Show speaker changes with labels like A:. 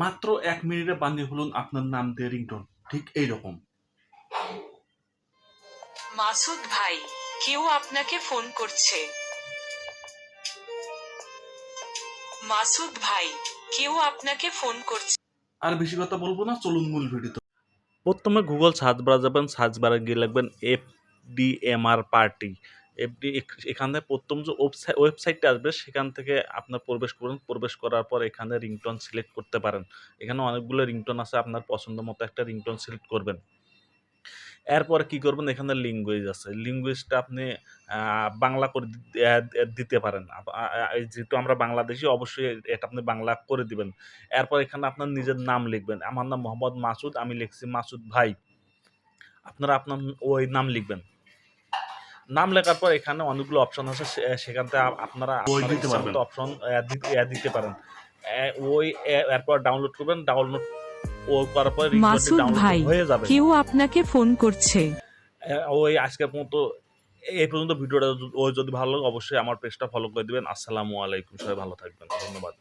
A: মাত্র এক মিনিটে বানিয়ে ফেলুন আপনার নাম দিয়ে রিংটোন। ঠিক এইরকম।
B: মাসুদ ভাই কেউ আপনাকে ফোন করছে। মাসুদ ভাই কেউ আপনাকে ফোন করছে।
A: আর বেশি কথা বলব না চলুন মূল ভিডিওতে। প্রথমে গুগল সার্চ বারে যাবেন সার্চ বারে গিয়ে লিখবেন F D M R party FD এখানে প্রথম যে ওয়েবসাইট ওয়েবসাইটটা আসবে, সেখান থেকে আপনার প্রবেশ করুন। প্রবেশ করার পর এখানে রিংটোন সিলেক্ট করতে পারেন। এখানে অনেকগুলো রিংটোন আছে, আপনার পছন্দ মতো একটা রিংটোন সিলেক্ট করবেন। এরপর কি করবেন? এখানে ল্যাঙ্গুয়েজ আছে। ল্যাঙ্গুয়েজটা আপনি বাংলা করে দিতে পারেন। যেহেতু আমরা বাংলাদেশি, অবশ্যই এটা আপনি বাংলা করে দিবেন। এরপর এখানে আপনার নিজের নাম লিখবেন। আমার নাম মোহাম্মদ মাসুদ, আমি লিখছি মাসুদ ভাই। আপনারা আপনার ওই নাম লিখবেন। নাম লেখার পর এখানে অনেকগুলো অপশন আছে সেখান থেকে আপনারা দিতে
C: অপশন দিতে পারেন। আহ, ওই এরপর ডাউনলোড করবেন ডাউনলোড ও করার পর
D: মাসুদ
C: ডাউনলোড
D: ভাই,
C: হয়ে যাবে।
D: কেউ আপনাকে ফোন করছে।
C: ওই আজকের মতো এই পর্যন্ত ভিডিওটা ওই যদি ভালো লাগে অবশ্যই আমার পেজটা ফলো করে দিবেন। আসসালামু আলাইকুম সবাই ভালো থাকবেন। ধন্যবাদ।